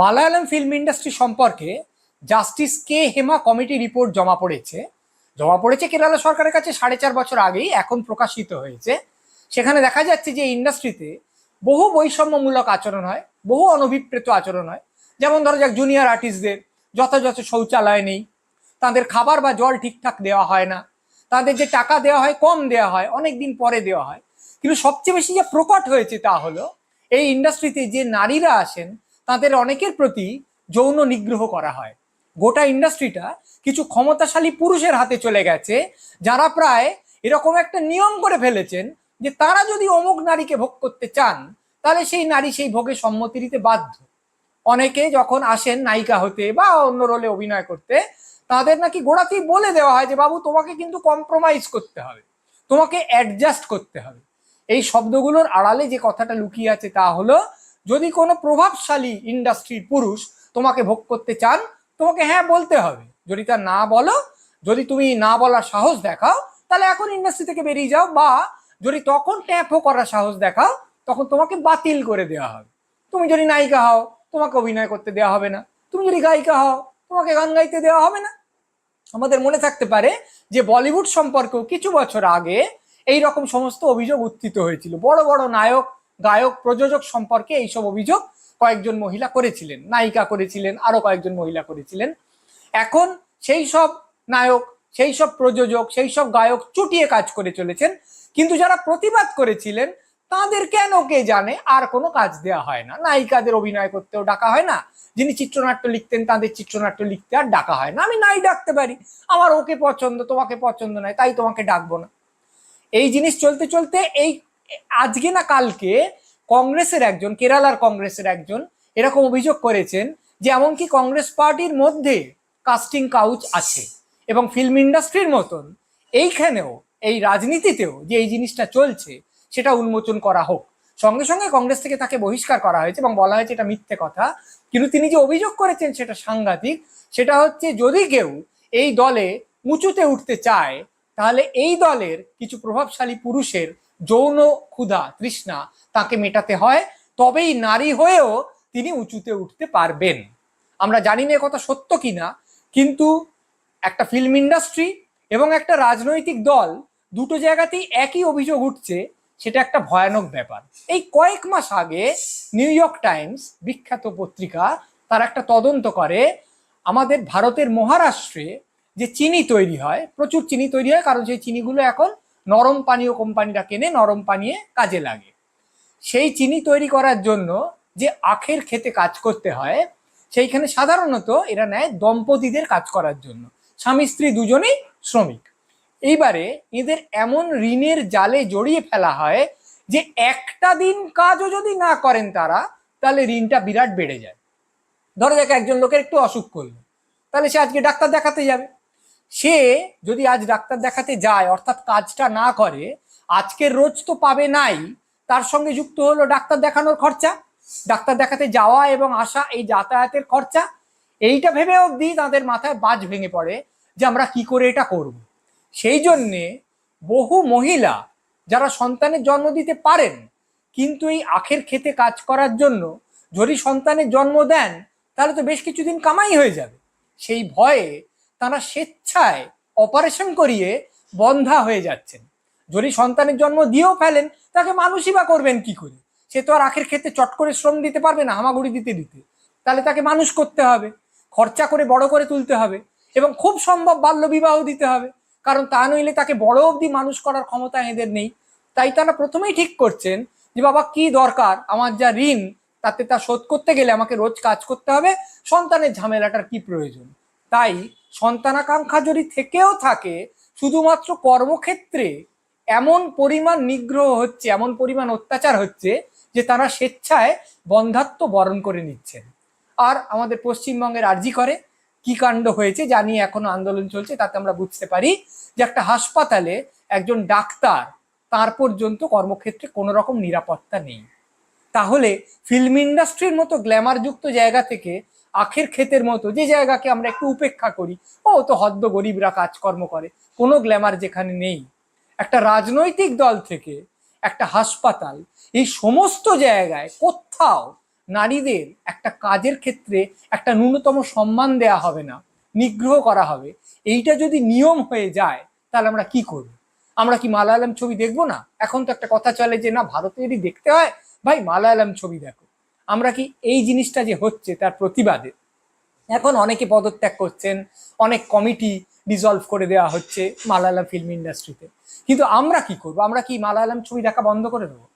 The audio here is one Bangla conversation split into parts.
মালায়ালাম ফিল্ম ইন্ডাস্ট্রি সম্পর্কে justice K Hema committee report জমা পড়েছে। জমা পড়েছে কেরালা সরকারের কাছে সাড়ে চার বছর আগেই, এখন প্রকাশিত হয়েছে। সেখানে দেখা যাচ্ছে যে ইন্ডাস্ট্রিতে বহু বৈষম্যমূলক আচরণ হয়, বহু অনভিপ্রেত আচরণ হয়। যেমন ধরো যাক জুনিয়র আর্টিস্টদের যথাযথ শৌচালয় নেই, তাদের খাবার বা জল ঠিকঠাক দেওয়া হয় না, তাদের যে টাকা দেওয়া হয়, কম দেওয়া হয়, অনেক দিন পরে দেওয়া হয়। কিন্তু সবচেয়ে বেশি যে প্রকট হয়েছে তা হলো, এই ইন্ডাস্ট্রিতে যে নারীরা আসেন তাদের অনেকের প্রতি যৌন নিগ্রহ করা হয়। গোটা ইন্ডাস্ট্রিটা কিছু ক্ষমতাশালী পুরুষের হাতে চলে গেছে, যারা প্রায় এরকম একটা নিয়ম করে ফেলেছেন যে তারা যদি অমুক নারীকে ভোগ করতে চান, তাহলে সেই নারী সেই ভোগে সম্মতি দিতে বাধ্য। অনেকে যখন আসেন নায়িকা হতে বা অন্য রোলে অভিনয় করতে, তাদের নাকি গোড়াতেই বলে দেওয়া হয় যে, বাবু, তোমাকে কিন্তু কম্প্রোমাইজ করতে হবে। তোমাকে অ্যাডজাস্ট করতে হবে। এই শব্দগুলোর আড়ালে যে কথাটা লুকিয়ে আছে তা হলো যদি কোনো প্রভাবশালী ইন্ডাস্ট্রির পুরুষ তোমাকে ভোগ করতে চান, তোমাকে হ্যাঁ বলতে হবে। যদি তা না বলো, যদি তুমি না বলার সাহস দেখাও, তাহলে এখন ইন্ডাস্ট্রি থেকে বেরিয়ে যাও বা যদি তখন ট্যাপও করার সাহস দেখাও, তখন তোমাকে বাতিল করে দেওয়া হবে। তুমি যদি নায়িকা হও, তোমাকে অভিনয় করতে দেওয়া হবে না। তুমি যদি গায়িকা হও, তোমাকে গান গাইতে দেওয়া হবে না। আমাদের মনে থাকতে পারে যে বলিউড সম্পর্কেও কিছু বছর আগে এই রকম সমস্ত অভিযোগ উত্থিত হয়েছিল। বড় বড় নায়ক গায়ক প্রযোজক সম্পর্কে এইসব অভিযোগ কয়েকজন মহিলা করেছিলেন, নায়িকা করেছিলেন, আরও কয়েকজন মহিলা করেছিলেন। এখন সেই সব নায়ক, সেই সব প্রযোজক, সেই সব গায়ক চুটিয়ে কাজ করে চলেছেন, কিন্তু যারা প্রতিবাদ করেছিলেন, তাদের কেন কে জানে? আর কোনো কাজ দেওয়া হয় না। নায়িকাদের অভিনয় করতেও ডাকা হয় না। যিনি চিত্রনাট্য লিখতেন, তাদের চিত্রনাট্য লিখতে আর ডাকা হয় না। আমি নাই ডাকতে পারি। আমার ওকে পছন্দ, তোমাকে পছন্দ নয়, তাই তোমাকে ডাকবো না। এই জিনিস চলতে চলতে এই আজকে না কালকে কংগ্রেসের একজন, কেরালার কংগ্রেসের একজন এরকম অভিযোগ করেছেন যে এমনকি কংগ্রেস পার্টির মধ্যে কাস্টিং কাউচ আছে এবং ফিল্ম ইন্ডাস্ট্রির মতন। এইখানেও, এই রাজনীতিতেও যে এই জিনিসটা চলছে, সেটা উন্মোচন করা হোক। সঙ্গে সঙ্গে কংগ্রেস থেকে তাকে বহিষ্কার করা হয়েছে এবং বলা হয়েছে এটা মিথ্যে কথা। কিন্তু তিনি যে অভিযোগ করেছেন সেটা সাংঘাতিক। সেটা হচ্ছে যদি কেউ এই দলে উঁচুতে উঠতে চায়, তাহলে এই দলের কিছু প্রভাবশালী পুরুষের যৌন ক্ষুধা, তৃষ্ণা তাকে মেটাতে হয়, তবেই নারী হয়েও তিনি উঁচুতে উঠতে পারবেন। আমরা জানি না কথা সত্য কিনা, কিন্তু একটা ফিল্ম ইন্ডাস্ট্রি এবং একটা রাজনৈতিক দল দুটো জায়গাতেই একই অভিযোগ উঠছে, সেটা একটা ভয়ানক ব্যাপার। এই কয়েক মাস আগে নিউ ইয়র্ক টাইমস বিখ্যাত পত্রিকা তার একটা তদন্ত করে, আমাদের ভারতের মহারাষ্ট্রে যে চিনি তৈরি হয়, প্রচুর চিনি তৈরি হয়, কারণ সেই চিনিগুলো এখন নরম পানীয় কোম্পানিরা কেনে, নরম পানীয় কাজে লাগে। সেই চিনি তৈরি করার জন্য যে আখের খেতে কাজ করতে হয়, সেইখানে সাধারণত এরা নেয় দম্পতিদের কাজ করার জন্য। স্বামী, স্ত্রী দুজনেই শ্রমিক। এইবারে এদের এমন ঋণের জালে জড়িয়ে ফেলা হয় যে একটা দিন কাজও যদি না করেন তারা, তাহলে ঋণটা বিরাট বেড়ে যায়। ধরো দেখ একজন লোকের একটু অসুখ করল, তাহলে সে আজকে ডাক্তার দেখাতে যাবে। সে যদি আজ ডাক্তার দেখাতে যায়, অর্থাৎ কাজটা না করে, আজকের রোজ তো পাবে নাই, তার সঙ্গে যুক্ত হলো ডাক্তার দেখানোর খরচা, ডাক্তার দেখাতে যাওয়া এবং আসা এই যাতায়াতের খরচা, এইটা ভেবে অবধি তাদের মাথায় বাজ ভেঙে পড়ে যে আমরা কি করে এটা করব। সেই জন্যে বহু মহিলা যারা সন্তানের জন্ম দিতে পারেন, কিন্তু এই আখের খেতে কাজ করার জন্য যদি সন্তানের জন্ম দেন, তাহলে তো বেশ কিছুদিন কামাই হয়ে যাবে। সেই ভয়ে তারা স্বেচ্ছায় অপারেশন করিয়ে বন্ধা হয়ে যাচ্ছেন। যদি সন্তানের জন্ম দিয়েও ফেলেন, তাকে মানুষই বা করবেন কি করে? সে তো আর আখের ক্ষেত্রে চট করে শ্রম দিতে পারবে না, হামাগুড়ি দিতে দিতে। তাহলে তাকে মানুষ করতে হবে, খরচা করে বড় করে তুলতে হবে এবং খুব সম্ভব বাল্য বিবাহ দিতে হবে। কারণ তা নইলে তাকে বড় অবধি মানুষ করার ক্ষমতা এদের নেই। তাই তারা প্রথমেই ঠিক করছেন যে, বাবা, কি দরকার? আমার যা ঋণ, তাতে তা শোধ করতে গেলে আমাকে রোজ কাজ করতে হবে। সন্তানের ঝামেলাটার কি প্রয়োজন? তাই সন্তানাকাঙ্ক্ষা যদি থেকেও থাকে, শুধুমাত্র কর্মক্ষেত্রে এমন পরিমাণ নিগ্রহ হচ্ছে, এমন পরিমাণ অত্যাচার হচ্ছে, যে তারা স্বেচ্ছায় বন্ধাত্ম বরণ করে নিচ্ছেন। আর আমাদের পশ্চিমবঙ্গের আর্জি করে। কি কাণ্ড হয়েছে জানি এখনও আন্দোলন চলছে তাতে আমরা বুঝতে পারি যে একটা হাসপাতালে একজন ডাক্তার, তার পর্যন্ত কর্মক্ষেত্রে কোনো রকম নিরাপত্তা নেই। তাহলে ফিল্ম ইন্ডাস্ট্রির মতো গ্ল্যামারযুক্ত জায়গা থেকে আখের ক্ষেতের মতো যে জায়গাকে আমরা একটু উপেক্ষা করি, ও তো হদ্দ গরিবরা কাজকর্ম করে। কোনো গ্ল্যামার যেখানে নেই। একটা রাজনৈতিক দল থেকে একটা হাসপাতাল, এই সমস্ত জায়গায় কোথাও নারীদের একটা কাজের ক্ষেত্রে একটা ন্যূনতম সম্মান দেয়া হবে না, নিগ্রহ করা হবে। এইটা যদি নিয়ম হয়ে যায়, তাহলে আমরা কি করব? আমরা কি মালায়ালাম ছবি দেখব না? এখন তো একটা কথা চলে যে না ভারতে যদি দেখতে হয় ভাই মালায়ালাম ছবি দেখো। আমরা কি এই জিনিসটা যে হচ্ছে তার প্রতিবাদে? এখন অনেকে পদত্যাগ করছেন, অনেক কমিটি ডিসলভ করে দেওয়া হচ্ছে মালায়ালাম ফিল্ম ইন্ডাস্ট্রিতে কিন্তু আমরা কি করব? আমরা কি মালায়ালাম ছবি দেখা বন্ধ করে দেবো?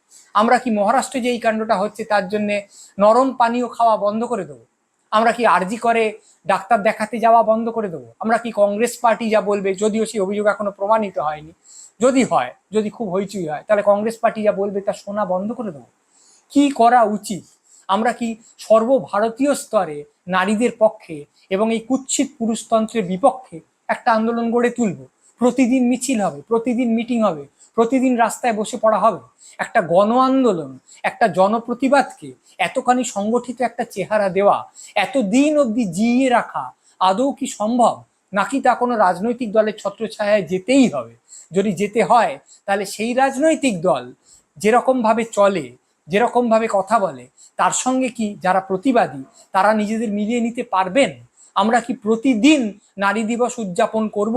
আমরা কি মহারাষ্ট্রে যে এই কাণ্ডটা হচ্ছে তার জন্যে নরম পানীয় খাওয়া বন্ধ করে দেবো? আমরা কি আরজি করে ডাক্তার দেখাতে যাওয়া বন্ধ করে দেবো? আমরা কি কংগ্রেস পার্টি যা বলবে, যদিও সেই অভিযোগ এখনও প্রমাণিত হয়নি। যদি হয়, যদি খুব হইচই হয়, তাহলে কংগ্রেস পার্টি যা বলবে তা শোনা বন্ধ করে দেবো? কি করা উচিত? আমরা কি সর্বভারতীয় স্তরে নারীদের পক্ষে এবং এই কুৎসিত পুরুষতন্ত্রের বিপক্ষে একটা আন্দোলন গড়ে তুলব? প্রতিদিন মিছিল হবে, প্রতিদিন মিটিং হবে, প্রতিদিন রাস্তায় বসে পড়া হবে। একটা গণ আন্দোলন একটা জনপ্রতিবাদকে এতখানি সংগঠিত একটা চেহারা দেওয়া এত দিন অবধি জিইয়ে রাখা, আদৌ কি সম্ভব? নাকি তা কোনো রাজনৈতিক দলের ছত্রছায়ায় যেতেই হবে? যদি যেতে হয়, তাহলে সেই রাজনৈতিক দল যেরকমভাবে চলে যেরকমভাবে কথা বলে, তার সঙ্গে কি যারা প্রতিবাদী, তারা নিজেদের মিলিয়ে নিতে পারবেন? আমরা কি প্রতিদিন নারী দিবস উদযাপন করব?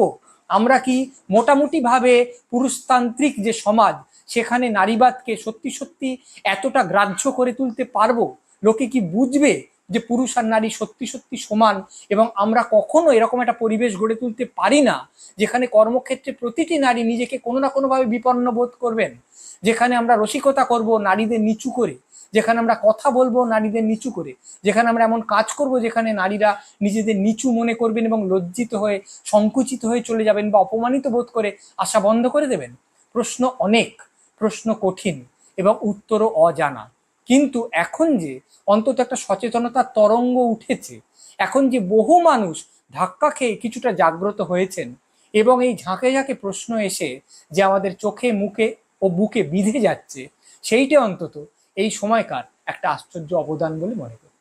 আমরা কি মোটামুটিভাবে পুরুষতান্ত্রিক যে সমাজ, সেখানে নারীবাদকে সত্যি সত্যি এতটা গ্রাহ্য করে তুলতে পারব? লোকে কি বুঝবে যে পুরুষ আর নারী সত্যি সত্যি সমান এবং আমরা কখনো এরকম একটা পরিবেশ গড়ে তুলতে পারি না, যেখানে কর্মক্ষেত্রে প্রতিটি নারী নিজেকে কোনো না কোনোভাবে বিপন্ন বোধ করবেন, যেখানে আমরা রসিকতা করব নারীদের নিচু করে, যেখানে আমরা কথা বলব নারীদের নিচু করে, যেখানে আমরা এমন কাজ করব যেখানে নারীরা নিজেদের নিচু মনে করবেন এবং লজ্জিত হয়ে, সংকুচিত হয়ে চলে যাবেন বা অপমানিত বোধ করে আশা বন্ধ করে দেবেন? প্রশ্ন অনেক, প্রশ্ন কঠিন এবং উত্তরও অজানা। কিন্তু এখন যে অন্তত একটা সচেতনতার তরঙ্গ উঠেছে, এখন যে বহু মানুষ ধাক্কা খেয়ে কিছুটা জাগ্রত হয়েছেন এবং এই ঝাঁকে ঝাঁকে প্রশ্ন এসে যে আমাদের চোখে, মুখে ও বুকে বিঁধে যাচ্ছে, সেইটা অন্তত এই সময়কার একটা আশ্চর্য অবদান বলে মনে করি।